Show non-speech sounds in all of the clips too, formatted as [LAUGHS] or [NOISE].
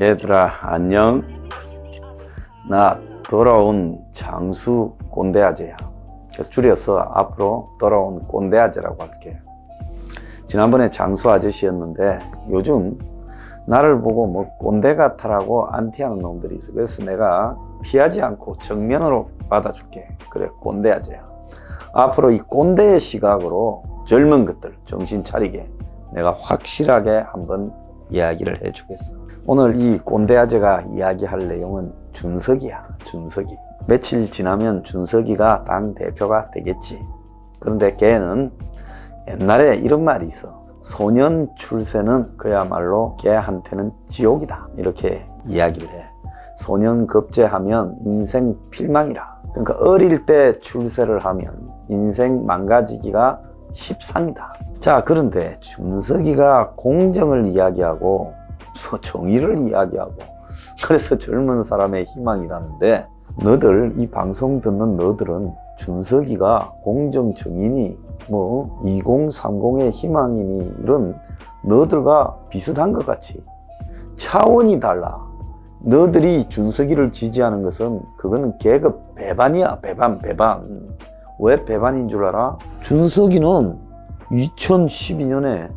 얘들아 안녕. 나 돌아온 장수 꼰대 아재야. 그래서 줄여서 앞으로 돌아온 꼰대 아재라고 할게. 지난번에 장수 아저씨였는데 요즘 나를 보고 뭐 꼰대 같아라고 안티하는 놈들이 있어. 그래서 내가 피하지 않고 정면으로 받아줄게. 그래 꼰대 아재야. 앞으로 이 꼰대의 시각으로 젊은 것들 정신 차리게 내가 확실하게 한번 이야기를 해주겠어. 오늘 이 꼰대 아재가 이야기할 내용은 준석이야, 준석이. 며칠 지나면 준석이가 당 대표가 되겠지. 그런데 걔는 옛날에 이런 말이 있어. 소년 출세는 그야말로 걔한테는 지옥이다. 이렇게 이야기를 해. 소년 급제하면 인생 필망이라. 그러니까 어릴 때 출세를 하면 인생 망가지기가 십상이다. 자, 그런데 준석이가 공정을 이야기하고 뭐 정의를 이야기하고 그래서 젊은 사람의 희망이라는데 너들 이 방송 듣는 너들은 준석이가 공정 정인이 뭐 2030의 희망이니 이런 너들과 비슷한 것 같이 차원이 달라. 너들이 준석이를 지지하는 것은 그거는 계급 배반이야 배반 배반 왜 배반인 줄 알아? 준석이는 2012년에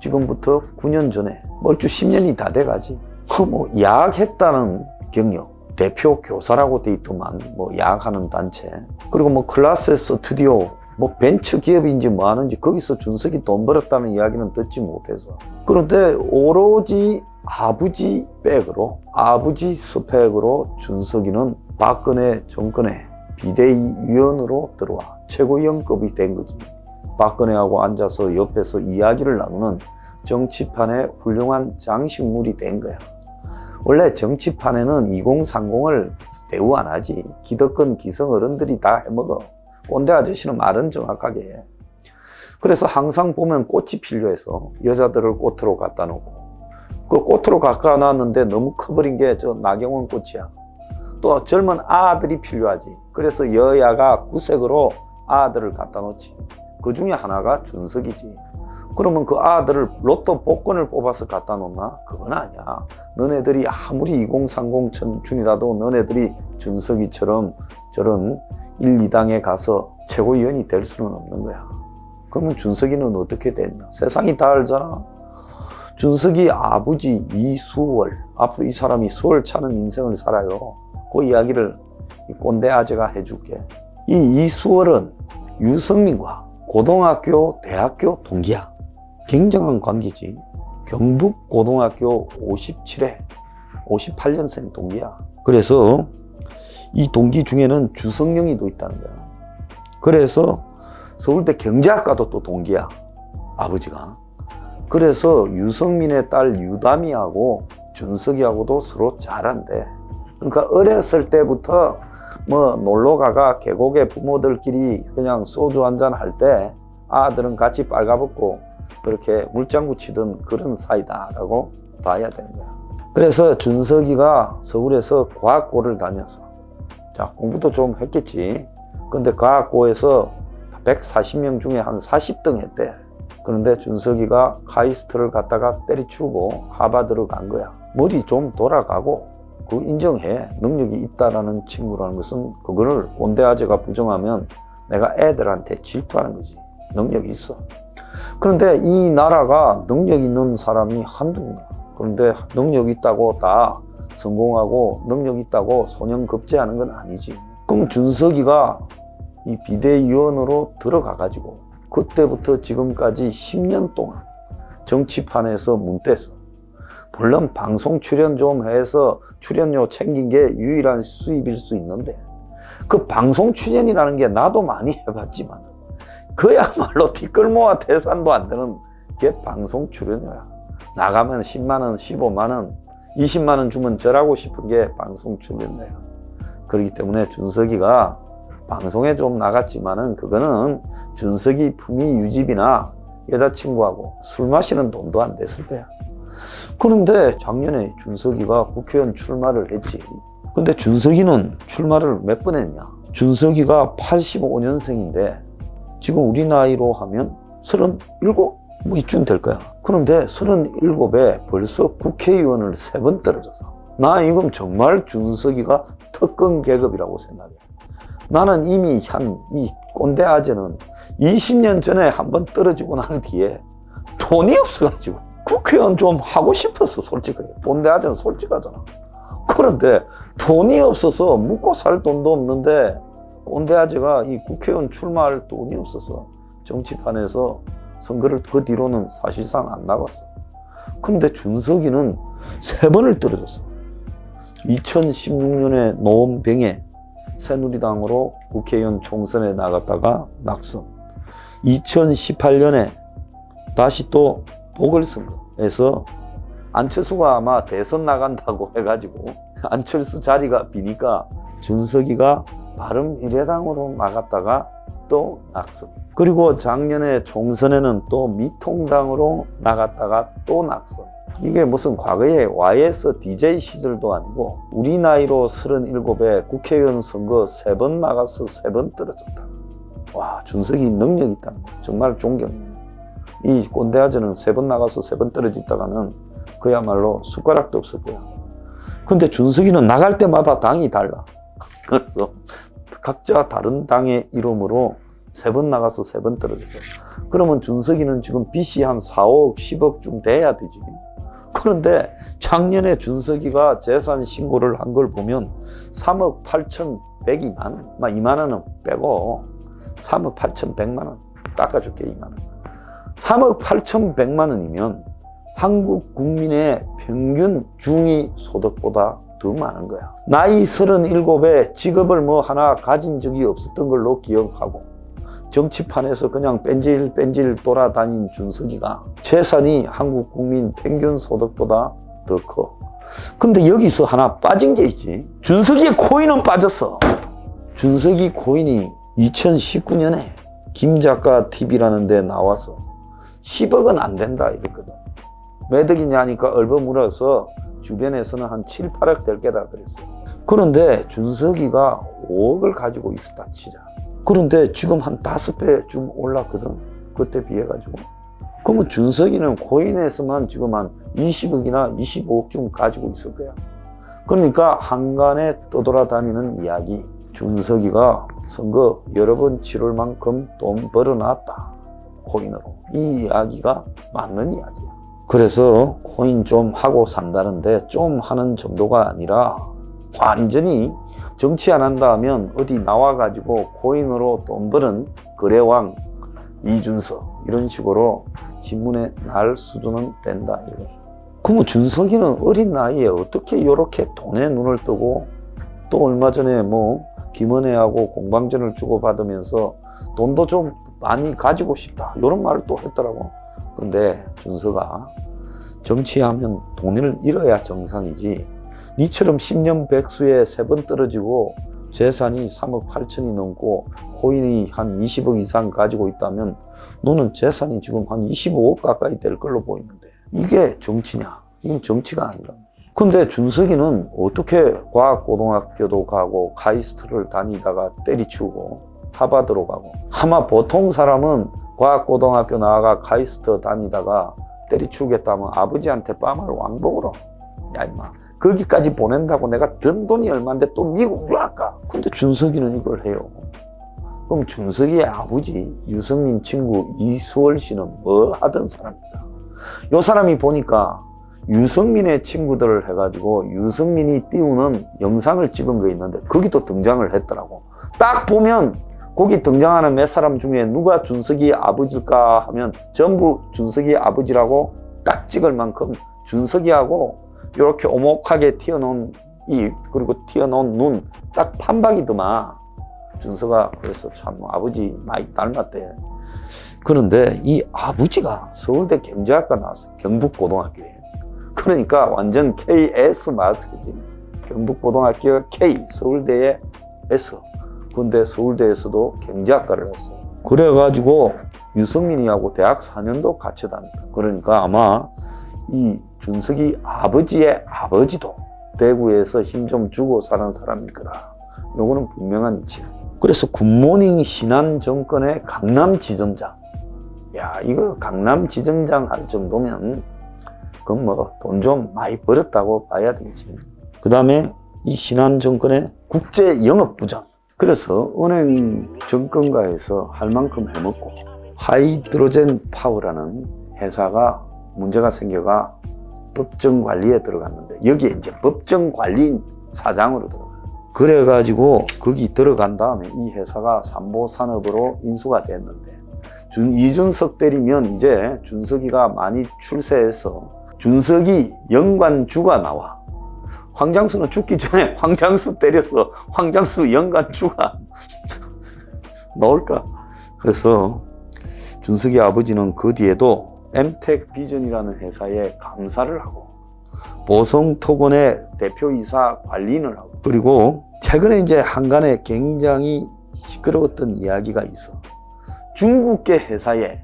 지금부터 9년 전에 멀쭈 10년이 다 돼가지. 그뭐 야학했다는 경력 대표 교사라고 돼 있더만 뭐 야학하는 단체. 그리고 뭐 클라스 스튜디오 뭐 벤처 기업인지 뭐 하는지 거기서 준석이 돈 벌었다는 이야기는 듣지 못해서. 그런데 오로지 아버지 백으로 아버지 스펙으로 준석이는 박근혜 정권의 비대위원으로 들어와 최고위원급이 된 거지 박근혜하고 앉아서 옆에서 이야기를 나누는 정치판의 훌륭한 장식물이 된 거야. 원래 정치판에는 2030을 대우 안 하지. 기득권 기성 어른들이 다 해먹어. 꼰대 아저씨는 말은 정확하게 해. 그래서 항상 보면 꽃이 필요해서 여자들을 꽃으로 갖다 놓고 그 꽃으로 갖다 놨는데 너무 커버린 게 저 나경원 꽃이야. 또 젊은 아들이 필요하지. 그래서 여야가 구색으로 아들을 갖다 놓지. 그 중에 하나가 준석이지. 그러면 그 아들을 로또 복권을 뽑아서 갖다 놓나? 그건 아니야. 너네들이 아무리 2030 천준이라도 너네들이 준석이처럼 저런 1, 2당에 가서 최고위원이 될 수는 없는 거야. 그러면 준석이는 어떻게 됐냐? 세상이 다 알잖아. 준석이 아버지 이수월. 앞으로 이 사람이 수월 차는 인생을 살아요. 그 이야기를 이 꼰대 아재가 해줄게. 이 이수월은 유성민과 고등학교, 대학교 동기야. 굉장한 관계지. 경북 고등학교 57회, 58년생 동기야. 그래서 이 동기 중에는 주성영이 도 있다는 거야. 그래서 서울대 경제학과도 또 동기야. 아버지가. 그래서 유성민의 딸 유담이하고 준석이하고도 서로 잘한대. 그러니까 어렸을 때부터 뭐 놀러가가 계곡에 부모들끼리 그냥 소주 한잔 할 때 아들은 같이 빨가벗고 그렇게 물장구 치던 그런 사이다라고 봐야 되는 거야. 그래서 준석이가 서울에서 과학고를 다녔어. 자, 공부도 좀 했겠지. 근데 과학고에서 140명 중에 한 40등 했대. 그런데 준석이가 카이스트를 갖다가 때리치우고 하바드를 간 거야. 머리 좀 돌아가고 그 인정해. 능력이 있다라는 친구라는 것은 그거를 꼰대 아재가 부정하면 내가 애들한테 질투하는 거지. 능력이 있어. 그런데 이 나라가 능력 있는 사람이 한두 명. 그런데 능력 있다고 다 성공하고 능력 있다고 소년 급제하는 건 아니지. 그럼 준석이가 이 비대위원으로 들어가 가지고 그때부터 지금까지 10년 동안 정치판에서 문댔어. 물론 방송 출연 좀 해서 출연료 챙긴 게 유일한 수입일 수 있는데 그 방송 출연이라는 게 나도 많이 [LAUGHS] 해봤지만 그야말로 뒷걸모와 대산도 안 되는 게 방송 출연료야. 나가면 10만 원, 15만 원, 20만 원 주면 절하고 싶은 게 방송 출연료야. 그렇기 때문에 준석이가 방송에 좀 나갔지만은 그거는 준석이 품위 유지비나 여자친구하고 술 마시는 돈도 안 됐을 거야. 그런데 작년에 준석이가 국회의원 출마를 했지. 근데 준석이는 출마를 몇 번 했냐? 준석이가 85년생인데 지금 우리 나이로 하면 37? 뭐 이쯤 될 거야. 그런데 37에 벌써 국회의원을 세 번 떨어졌어. 나 이건 정말 준석이가 특권 계급이라고 생각해. 나는 이미 한 이 꼰대 아재는 20년 전에 한 번 떨어지고 난 뒤에 돈이 없어가지고 국회의원 좀 하고 싶었어 솔직하게. 꼰대 아재는 솔직하잖아. 그런데 돈이 없어서 묵고 살 돈도 없는데 꼰대 아재가 이 국회의원 출마할 돈이 없어서 정치판에서 선거를 그 뒤로는 사실상 안 나갔어. 그런데 준석이는 세 번을 떨어졌어. 2016년에 노원병에 새누리당으로 국회의원 총선에 나갔다가 낙선. 2018년에 다시 또 보궐선거에서 안철수가 아마 대선 나간다고 [LAUGHS] 해가지고 안철수 자리가 비니까 준석이가 바른미래당으로 나갔다가 또 낙선. 그리고 작년에 총선에는 또 미통당으로 나갔다가 또 낙선. 이게 무슨 과거에 YS DJ 시절도 아니고 우리 나이로 37에 국회의원 선거 세 번 나가서 세 번 떨어졌다. 와 준석이 능력 있다. 정말 존경. 이 꼰대아저는 세 번 나가서 세 번 떨어졌다가는 그야말로 숟가락도 거야. 근데 준석이는 나갈 때마다 당이 달라. [LAUGHS] 그래서 각자 다른 당의 이름으로 세 번 나가서 세 번 떨어졌어. 그러면 준석이는 지금 빚이 한 4억, 10억쯤 돼야 되지. 그런데 작년에 준석이가 재산 신고를 한 걸 보면 3억 8천 102만 원, 막 2만 원은 빼고 3억 8천 100만 원 깎아줄게 2만 원. 3억 8천 100만 원이면 한국 국민의 평균 중위 소득보다 더 많은 거야. 나이 37에 직업을 뭐 하나 가진 적이 없었던 걸로 기억하고 정치판에서 그냥 뺀질 뺀질 돌아다닌 준석이가 재산이 한국 국민 평균 소득보다 더 커. 근데 여기서 하나 빠진 게 있지. 준석이의 코인은 빠졌어. 준석이 코인이 2019년에 김 작가 TV라는 데 나와서 10억은 안 된다 이랬거든. 매덕이냐 니까 얼버무려서 주변에서는 한 7, 8억 될 게다 그랬어요. 그런데 준석이가 5억을 가지고 있었다 치자. 그런데 지금 한 다섯 배쯤 올랐거든. 그때 비해가지고. 그러면 준석이는 코인에서만 지금 한 20억이나 25억쯤 가지고 있을 거야. 그러니까 한간에 떠돌아다니는 이야기. 준석이가 선거 여러 번 치를 만큼 돈 벌어놨다. 코인으로. 이 이야기가 맞는 이야기야. 그래서 코인 좀 하고 산다는데 좀 하는 정도가 아니라 완전히 정치 안 한다 하면 어디 나와 가지고 코인으로 돈 버는 거래왕 이준석 이런 식으로 신문에 날 수준은 된다 이거. 그럼 준석이는 어린 나이에 어떻게 이렇게 돈에 눈을 뜨고 또 얼마 전에 뭐 김은혜하고 공방전을 주고받으면서 돈도 좀 많이 가지고 싶다 이런 말을 또 했더라고. 근데 준석아 정치하면 돈을 잃어야 정상이지 니처럼 10년 백수에 세 번 떨어지고 재산이 3억 8천이 넘고 코인이 한 20억 이상 가지고 있다면 너는 재산이 지금 한 25억 가까이 될 걸로 보이는데 이게 정치냐? 이건 정치가 아니라. 근데 준석이는 어떻게 과학고등학교도 가고 카이스트를 다니다가 때리치우고 하바드로 가고 아마 보통 사람은 과학고등학교 나와가 카이스트 다니다가 때리치우겠다면 아버지한테 빠마를 왕복으로 야 임마 거기까지 보낸다고 내가 든 돈이 얼마인데 또 미국 왜 갈까? 근데 준석이는 이걸 해요. 그럼 준석이의 아버지 유승민 친구 이수월 씨는 뭐 하던 사람입니다. 요 사람이 보니까 유승민의 친구들을 해가지고 유승민이 띄우는 영상을 찍은 거 있는데 거기도 등장을 했더라고. 딱 보면 거기 등장하는 몇 사람 중에 누가 준석이 아버지일까 하면 전부 준석이 아버지라고 딱 찍을 만큼 준석이하고 이렇게 오목하게 튀어나온 입 그리고 튀어나온 눈딱 판박이더만. 준서가 그래서 참 아버지 많이 닮았대. 그런데 이 아버지가 서울대 경제학과 나왔어 경북고등학교에. 그러니까 완전 KS 마스크지. 경북고등학교 K 서울대의 S 근데 서울대에서도 경제학과를 했어 그래가지고 유승민이하고 대학 4년도 같이 다녔다 그러니까 아마 이 준석이 아버지의 아버지도 대구에서 힘 좀 주고 사는 사람일 거다. 요거는 분명한 이치야. 그래서 굿모닝 신한 정권의 강남 지점장 야 이거 강남 지점장 할 정도면 그건 뭐 돈 좀 많이 벌었다고 봐야 되지. 그 다음에 이 신한 정권의 국제 영업부장. 그래서 은행 정권가에서 할 만큼 해먹고 하이드로젠 파워라는 회사가 문제가 생겨가 법정 관리에 들어갔는데 여기에 이제 법정 관리인 사장으로 들어가. 그래가지고 거기 들어간 다음에 이 회사가 삼보 산업으로 인수가 됐는데 준, 이준석 때리면 이제 준석이가 많이 출세해서 준석이 연관주가 나와. 황장수는 죽기 전에 [LAUGHS] 황장수 때려서 황장수 연관주가 [LAUGHS] 나올까? 그래서 준석이 아버지는 그 뒤에도 엠텍 비전이라는 회사에 감사를 하고 보성토건의 대표이사 관리인을 하고 그리고 최근에 이제 한간에 굉장히 시끄러웠던 이야기가 있어. 중국계 회사에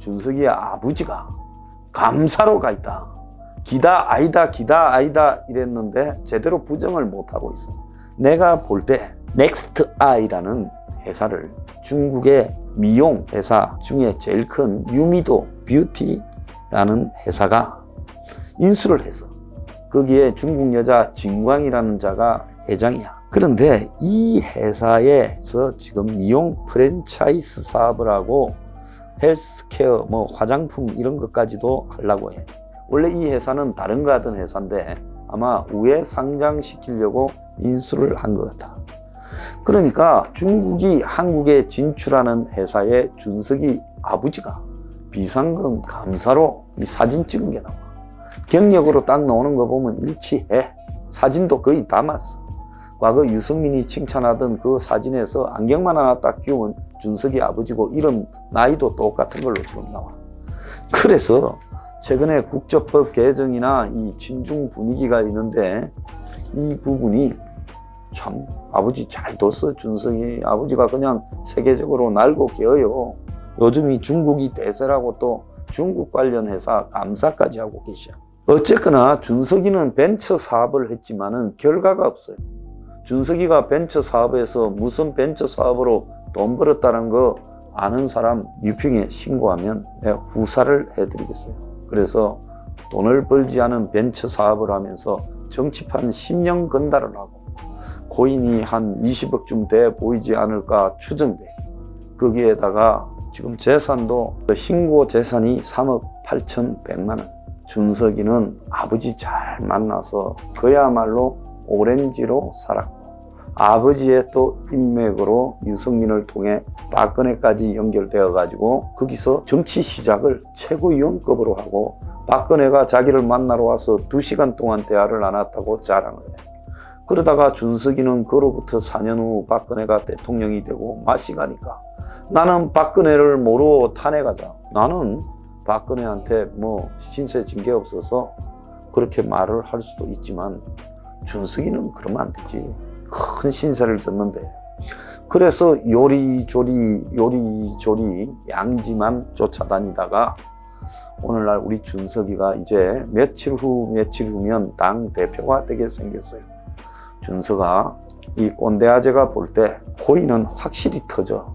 준석이의 아버지가 감사로 가 있다. 기다 아니다 기다 아니다 이랬는데 제대로 부정을 못하고 있어. 내가 볼 때 넥스트 아이라는 회사를 중국의 미용 회사 중에 제일 큰 유미도 뷰티라는 회사가 인수를 해서 거기에 중국 여자 진광이라는 자가 회장이야. 그런데 이 회사에서 지금 미용 프랜차이즈 사업을 하고 헬스케어, 뭐 화장품 이런 것까지도 하려고 해. 원래 이 회사는 다른 거 하던 회사인데 아마 우에 상장시키려고 인수를 한 것 같아. 그러니까 중국이 한국에 진출하는 회사의 준석이 아버지가 비상금 감사로 이 사진 찍은 게 나와. 경력으로 딱 나오는 거 보면 일치해. 사진도 거의 담았어. 과거 유승민이 칭찬하던 그 사진에서 안경만 하나 딱 끼우면 준석이 아버지고 이름 나이도 똑같은 걸로 지금 나와. 그래서 최근에 국적법 개정이나 이 친중 분위기가 있는데 이 부분이 참 아버지 잘 뒀어 준석이 아버지가 그냥 세계적으로 날고 깨어요. 요즘 이 중국이 대세라고 또 중국 관련 회사 감사까지 하고 계셔. 어쨌거나 준석이는 벤처 사업을 했지만은 결과가 없어요. 준석이가 벤처 사업에서 무슨 벤처 사업으로 돈 벌었다는 거 아는 사람 유평에 신고하면 내가 후사를 해드리겠어요. 그래서 돈을 벌지 않은 벤처 사업을 하면서 정치판 10년 건달을 하고 코인이 한 20억쯤 돼 보이지 않을까 추정돼. 거기에다가 지금 재산도 신고 재산이 3억 8천100만 원. 준석이는 아버지 잘 만나서 그야말로 오렌지로 살았고 아버지의 또 인맥으로 유승민을 통해 박근혜까지 연결되어 가지고 거기서 정치 시작을 최고위원급으로 하고 박근혜가 자기를 만나러 와서 두 시간 동안 대화를 나눴다고 자랑을 해. 그러다가 준석이는 그로부터 4년 후 박근혜가 대통령이 되고 맛이 가니까 나는 박근혜를 모르고 탄핵하자. 나는 박근혜한테 뭐 신세 진 게 없어서 그렇게 말을 할 수도 있지만 준석이는 그러면 안 되지. 큰 신세를 졌는데. 그래서 요리조리 요리조리 양지만 쫓아다니다가 오늘날 우리 준석이가 이제 며칠 후 며칠 후면 당 대표가 되게 생겼어요. 준서가 이 꼰대 아재가 볼 때 코인은 확실히 터져.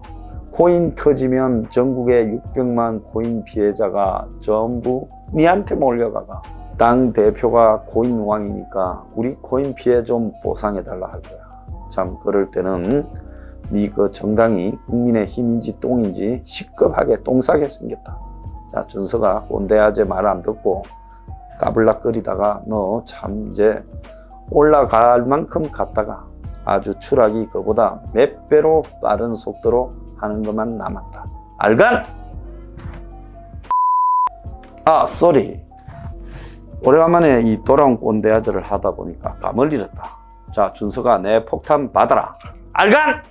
코인 터지면 전국의 600만 코인 피해자가 전부 니한테 몰려가가. 당 대표가 코인 왕이니까 우리 코인 피해 좀 보상해 달라 할 거야. 참 그럴 때는 네그 정당이 국민의 힘인지 똥인지 시급하게 똥 싸게 생겼다. 자 준서가 꼰대 아재 말 안 듣고 까불락거리다가 너 참 이제 올라갈 만큼 갔다가 아주 추락이 그보다 몇 배로 빠른 속도로 하는 것만 남았다. 알간? 아, 쏘리. 오래간만에 이 돌아온 꼰대 아들을 하다 보니까 감을 잃었다. 자, 준서가 내 폭탄 받아라. 알간?